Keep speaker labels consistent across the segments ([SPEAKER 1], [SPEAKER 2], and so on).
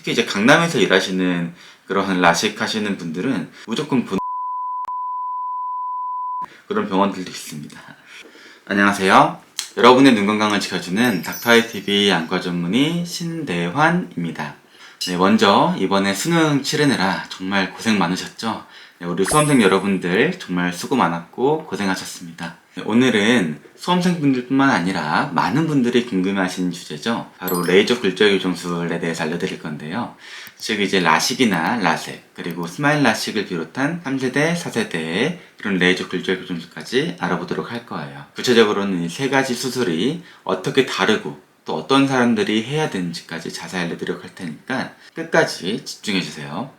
[SPEAKER 1] 특히 이제 강남에서 일하시는 그런 라식 하시는 분들은 무조건 본 그런 병원들도 있습니다. 안녕하세요. 여러분의 눈 건강을 지켜주는 닥터아이 TV 안과 전문의 신대환입니다. 네, 먼저 이번에 수능 치르느라 정말 고생 많으셨죠? 네, 우리 수험생 여러분들 정말 수고 많았고 고생하셨습니다. 네, 오늘은 수험생분들뿐만 아니라 많은 분들이 궁금해하시는 주제죠. 바로 레이저 굴절 교정술에 대해서 알려드릴 건데요. 즉 이제 라식이나 라섹 그리고 스마일 라식을 비롯한 3세대, 4세대의 이런 레이저 굴절 교정술까지 알아보도록 할 거예요. 구체적으로는 이 세 가지 수술이 어떻게 다르고 또 어떤 사람들이 해야 되는지까지 자세히 알려드리도록 할 테니까 끝까지 집중해주세요.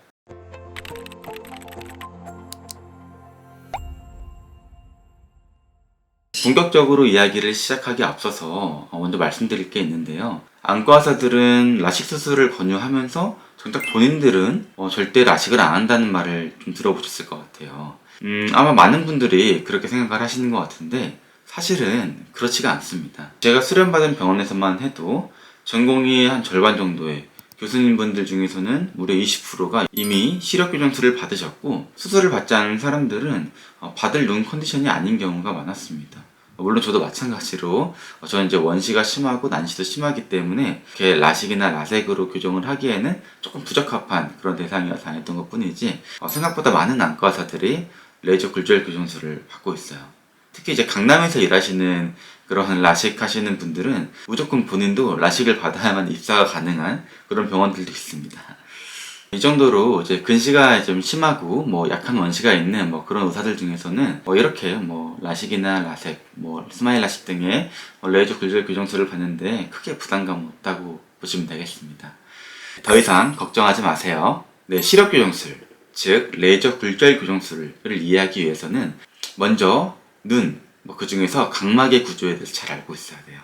[SPEAKER 1] 본격적으로 이야기를 시작하기 앞서서 먼저 말씀드릴 게 있는데요. 안과 의사들은 라식 수술을 권유하면서 정작 본인들은 어, 절대 라식을 안 한다는 말을 좀 들어보셨을 것 같아요. 음, 아마 많은 분들이 그렇게 생각을 하시는 것 같은데 사실은 그렇지가 않습니다. 제가 수련받은 병원에서만 해도 전공이 한 절반 정도의 교수님분들 중에서는 무려 20%가 이미 시력 교정술을 받으셨고 수술을 받지 않은 사람들은 어, 받을 눈 컨디션이 아닌 경우가 많았습니다. 물론 저도 마찬가지로 어, 저는 이제 원시가 심하고 난시도 심하기 때문에 이렇게 라식이나 라섹으로 교정을 하기에는 조금 부적합한 그런 대상이어서 안 했던 것 뿐이지 어, 생각보다 많은 안과 의사들이 레이저 굴절 교정술을 받고 있어요. 특히 이제 강남에서 일하시는 그런 라식 하시는 분들은 무조건 본인도 라식을 받아야만 입사가 가능한 그런 병원들도 있습니다. 이 정도로 이제 근시가 좀 심하고 뭐 약한 원시가 있는 뭐 그런 의사들 중에서는 뭐 이렇게 뭐 라식이나 라섹, 뭐 스마일 라식 등의 뭐 레이저 굴절 교정술을 받는데 크게 부담감 없다고 보시면 되겠습니다. 더 이상 걱정하지 마세요. 네, 시력 교정술, 즉 레이저 굴절 교정술을 이해하기 위해서는 먼저 눈, 뭐 그 중에서 각막의 구조에 대해서 잘 알고 있어야 돼요.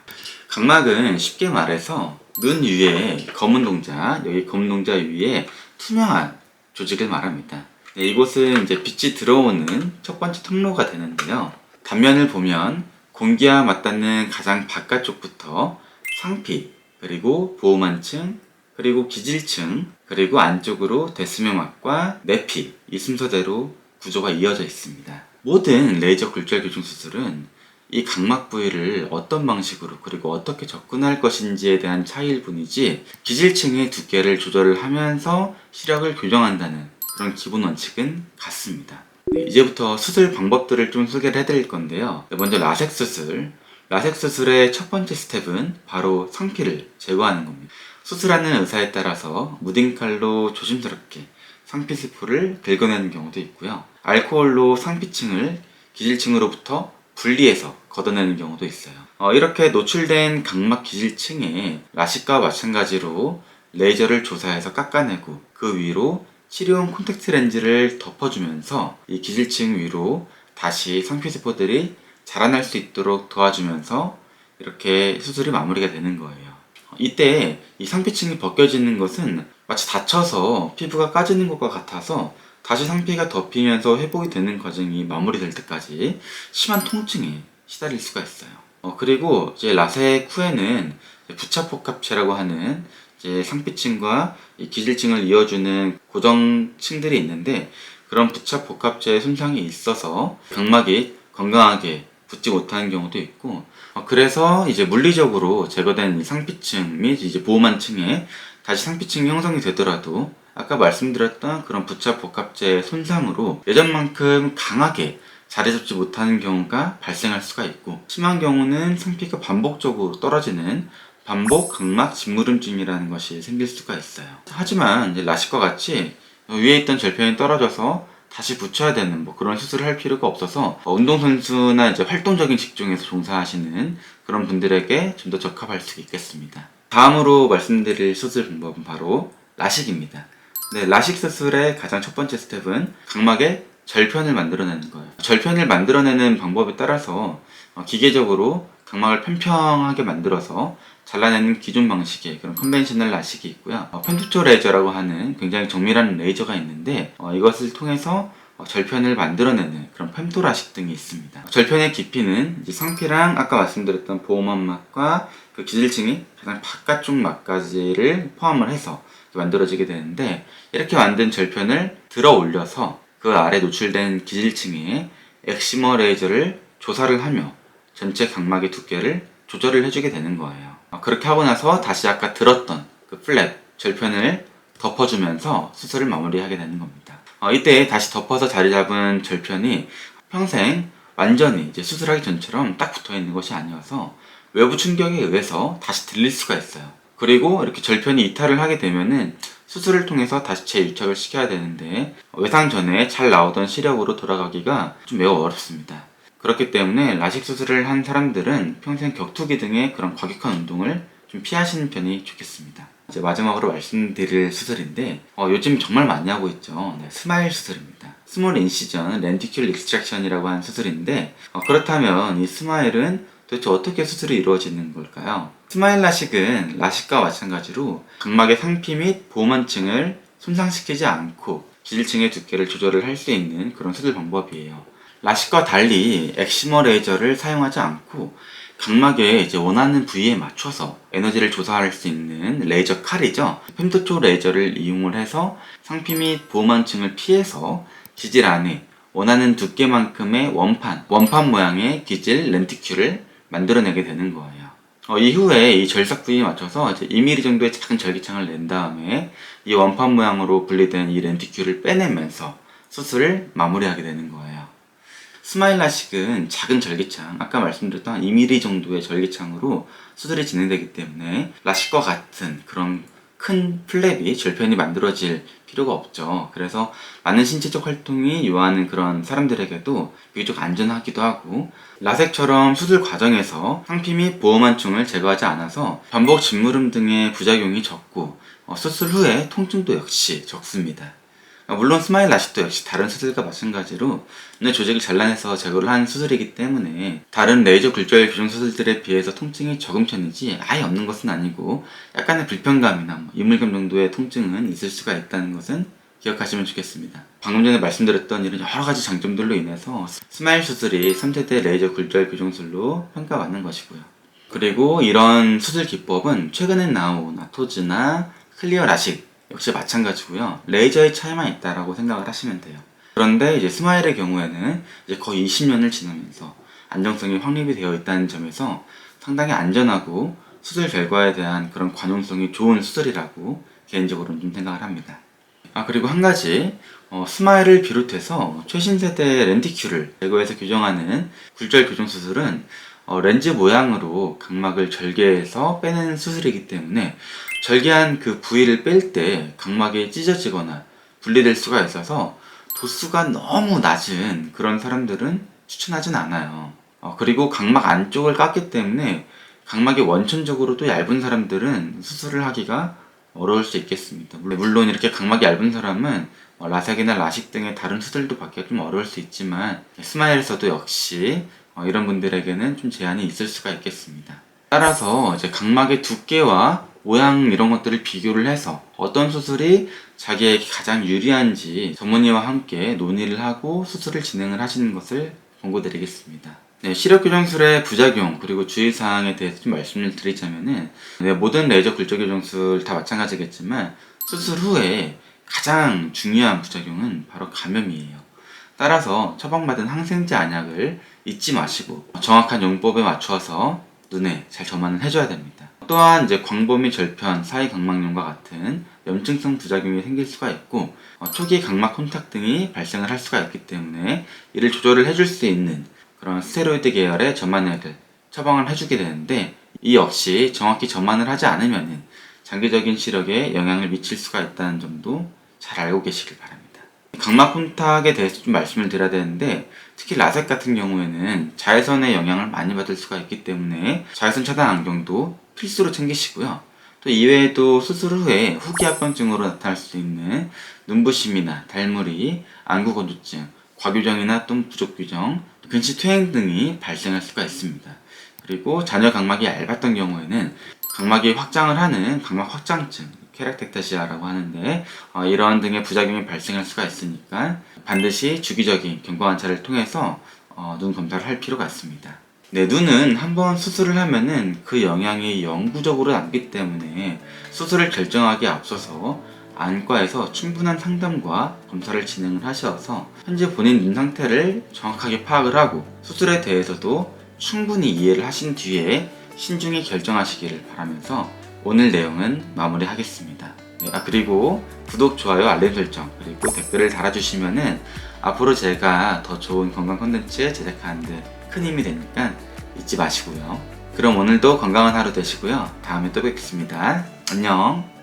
[SPEAKER 1] 각막은 쉽게 말해서 눈 위에 검은 동자, 여기 검은 동자 위에 투명한 조직을 말합니다. 네, 이곳은 이제 빛이 들어오는 첫 번째 통로가 되는데요. 단면을 보면 공기와 맞닿는 가장 바깥쪽부터 상피, 그리고 보호만층, 그리고 기질층, 그리고 안쪽으로 대수명막과 내피, 이 순서대로 구조가 이어져 있습니다. 모든 레이저 굴절 교정 수술은 이 각막 부위를 어떤 방식으로 그리고 어떻게 접근할 것인지에 대한 차이일 뿐이지 기질층의 두께를 조절을 하면서 시력을 교정한다는 그런 기본 원칙은 같습니다. 네, 이제부터 수술 방법들을 좀 소개를 해드릴 건데요. 네, 먼저 라섹 수술. 라섹 수술의 첫 번째 스텝은 바로 상피를 제거하는 겁니다. 수술하는 의사에 따라서 무딘 칼로 조심스럽게 상피 세포를 긁어내는 경우도 있고요. 알코올로 상피층을 기질층으로부터 분리해서 걷어내는 경우도 있어요. 어, 이렇게 노출된 각막 기질층에 라식과 마찬가지로 레이저를 조사해서 깎아내고 그 위로 치료용 콘택트 렌즈를 덮어주면서 이 기질층 위로 다시 상피세포들이 자라날 수 있도록 도와주면서 이렇게 수술이 마무리가 되는 거예요. 이때 이 상피층이 벗겨지는 것은 마치 다쳐서 피부가 까지는 것과 같아서 다시 상피가 덮이면서 회복이 되는 과정이 마무리될 때까지 심한 통증에 시달릴 수가 있어요. 어, 그리고 이제 라섹 후에는 부착복합체라고 하는 이제 상피층과 이 기질층을 이어주는 고정층들이 있는데 그런 부착복합체의 손상이 있어서 각막이 건강하게 붙지 못하는 경우도 있고 어, 그래서 이제 물리적으로 제거된 이 상피층 및 이제 보호만층에 다시 상피층이 형성이 되더라도 아까 말씀드렸던 그런 부착 복합체 손상으로 예전만큼 강하게 자리 잡지 못하는 경우가 발생할 수가 있고 심한 경우는 상피가 반복적으로 떨어지는 반복 각막 짓무름증이라는 것이 생길 수가 있어요. 하지만 라식과 같이 위에 있던 절편이 떨어져서 다시 붙여야 되는 뭐 그런 수술을 할 필요가 없어서 운동선수나 이제 활동적인 직종에서 종사하시는 그런 분들에게 좀 더 적합할 수 있겠습니다. 다음으로 말씀드릴 수술 방법은 바로 라식입니다. 네, 라식 수술의 가장 첫 번째 스텝은 각막의 절편을 만들어내는 거예요. 절편을 만들어내는 방법에 따라서 어, 기계적으로 각막을 평평하게 만들어서 잘라내는 기존 방식의 그런 컨벤셔널 라식이 있고요. 어, 펜투초 레이저라고 하는 굉장히 정밀한 레이저가 있는데 어, 이것을 통해서 어, 절편을 만들어내는 그런 펜토 라식 등이 있습니다. 절편의 깊이는 상피랑 아까 말씀드렸던 보호막막과 그 기질층이 가장 바깥쪽 막까지를 포함을 해서 만들어지게 되는데 이렇게 만든 절편을 들어 올려서 그 아래 노출된 기질층에 엑시머 레이저를 조사를 하며 전체 각막의 두께를 조절을 해주게 되는 거예요. 어, 그렇게 하고 나서 다시 아까 들었던 그 플랩 절편을 덮어주면서 수술을 마무리하게 되는 겁니다. 어, 이때 다시 덮어서 자리 잡은 절편이 평생 완전히 이제 수술하기 전처럼 딱 붙어 있는 것이 아니어서 외부 충격에 의해서 다시 들릴 수가 있어요. 그리고 이렇게 절편이 이탈을 하게 되면은 수술을 통해서 다시 재유착을 시켜야 되는데 외상 전에 잘 나오던 시력으로 돌아가기가 좀 매우 어렵습니다. 그렇기 때문에 라식 수술을 한 사람들은 평생 격투기 등의 그런 과격한 운동을 좀 피하시는 편이 좋겠습니다. 이제 마지막으로 말씀드릴 수술인데 어, 요즘 정말 많이 하고 있죠. 네, 스마일 수술입니다. 스몰 인시전 렌티큘 익스트랙션이라고 하는 수술인데 어, 그렇다면 이 스마일은 도대체 어떻게 수술이 이루어지는 걸까요? 스마일 라식은 라식과 마찬가지로 각막의 상피 및 보호만층을 손상시키지 않고 기질층의 두께를 조절을 할 수 있는 그런 수술 방법이에요. 라식과 달리 엑시머 레이저를 사용하지 않고 각막에 이제 원하는 부위에 맞춰서 에너지를 조사할 수 있는 레이저 칼이죠. 펜토초 레이저를 이용을 해서 상피 및 보호만층을 피해서 기질 안에 원하는 두께만큼의 원판, 원판 모양의 기질 렌티큘을 만들어내게 되는 거예요. 어, 이후에 이 절삭 부위에 맞춰서 이제 2mm 정도의 작은 절기창을 낸 다음에 이 원판 모양으로 분리된 이 렌티큘을 빼내면서 수술을 마무리하게 되는 거예요. 스마일 라식은 작은 절기창, 아까 말씀드렸던 2mm 정도의 절기창으로 수술이 진행되기 때문에 라식과 같은 그런 큰 플랩이 절편이 만들어질 필요가 없죠. 그래서 많은 신체적 활동이 요하는 그런 사람들에게도 비교적 안전하기도 하고 라섹처럼 수술 과정에서 상피 및 보호만충을 제거하지 않아서 반복 짓무름 등의 부작용이 적고 어, 수술 후에 통증도 역시 적습니다. 어, 물론 스마일 라식도 역시 다른 수술과 마찬가지로 눈의 조직을 잘라내서 제거를 한 수술이기 때문에 다른 레이저 굴절 교정 수술들에 비해서 통증이 적은 편이지 아예 없는 것은 아니고 약간의 불편감이나 뭐 이물감 정도의 통증은 있을 수가 있다는 것은 기억하시면 좋겠습니다. 방금 전에 말씀드렸던 이런 여러 가지 장점들로 인해서 스마일 수술이 3세대 레이저 굴절 교정술로 평가받는 것이고요. 그리고 이런 수술 기법은 최근에 나온 아토즈나 클리어 라식 역시 마찬가지고요. 레이저의 차이만 있다라고 생각을 하시면 돼요. 그런데 이제 스마일의 경우에는 이제 거의 20년을 지나면서 안정성이 확립이 되어 있다는 점에서 상당히 안전하고 수술 결과에 대한 그런 관용성이 좋은 수술이라고 개인적으로는 좀 생각을 합니다. 아 그리고 한 가지 어, 스마일을 비롯해서 최신 세대 렌티큘을 제거해서 교정하는 굴절 교정 수술은 어, 렌즈 모양으로 각막을 절개해서 빼내는 수술이기 때문에 절개한 그 부위를 뺄 때 각막이 찢어지거나 분리될 수가 있어서 도수가 너무 낮은 그런 사람들은 추천하진 않아요. 어, 그리고 각막 안쪽을 깠기 때문에 각막이 원천적으로도 얇은 사람들은 수술을 하기가 어려울 수 있겠습니다. 물론- 이렇게 각막이 얇은 사람은 어, 라섹이나 라식 등의 다른 수술도 받기가 좀 어려울 수 있지만 스마일에서도 역시 어, 이런 분들에게는 좀 제한이 있을 수가 있겠습니다. 따라서 이제 각막의 두께와 모양 이런 것들을 비교를 해서 어떤 수술이 자기에게 가장 유리한지 전문의와 함께 논의를 하고 수술을 진행을 하시는 것을 권고드리겠습니다. 네, 시력 교정술의 부작용 그리고 주의사항에 대해서 좀 말씀을 드리자면은 네, 모든 레이저 굴절 교정술 다 마찬가지겠지만 수술 후에 가장 중요한 부작용은 바로 감염이에요. 따라서 처방받은 항생제 안약을 잊지 마시고 정확한 용법에 맞춰서 눈에 잘 점안을 해줘야 됩니다. 또한 이제 광범위 절편, 사이 각막염과 같은 염증성 부작용이 생길 수가 있고 어, 초기 각막 혼탁 등이 발생을 할 수가 있기 때문에 이를 조절을 해줄 수 있는 그런 스테로이드 계열의 점안약을 처방을 해주게 되는데 이 역시 정확히 점안을 하지 않으면 장기적인 시력에 영향을 미칠 수가 있다는 점도 잘 알고 계시길 바랍니다. 각막 혼탁에 대해서 좀 말씀을 드려야 되는데 특히 라섹 같은 경우에는 자외선의 영향을 많이 받을 수가 있기 때문에 자외선 차단 안경도 필수로 챙기시고요. 또 이외에도 수술 후에 후기 합병증으로 나타날 수 있는 눈부심이나 달무리, 안구건조증, 과교정이나 또는 부족교정, 근시 퇴행 등이 발생할 수가 있습니다. 그리고 잔여 각막이 얇았던 경우에는 각막이 확장을 하는 각막 확장증, 케라텍타시아라고 하는데 어, 이러한 등의 부작용이 발생할 수가 있으니까 반드시 주기적인 경과 관찰을 통해서 어, 눈 검사를 할 필요가 있습니다. 네, 눈은 한번 수술을 하면은 그 영향이 영구적으로 남기 때문에 수술을 결정하기에 앞서서 안과에서 충분한 상담과 검사를 진행을 하셔서 현재 본인 눈 상태를 정확하게 파악을 하고 수술에 대해서도 충분히 이해를 하신 뒤에 신중히 결정하시기를 바라면서 오늘 내용은 마무리하겠습니다. 네, 아 그리고 구독, 좋아요, 알림 설정 그리고 댓글을 달아주시면은 앞으로 제가 더 좋은 건강 콘텐츠 제작하는데 큰 힘이 되니까 잊지 마시고요. 그럼 오늘도 건강한 하루 되시고요. 다음에 또 뵙겠습니다. 안녕.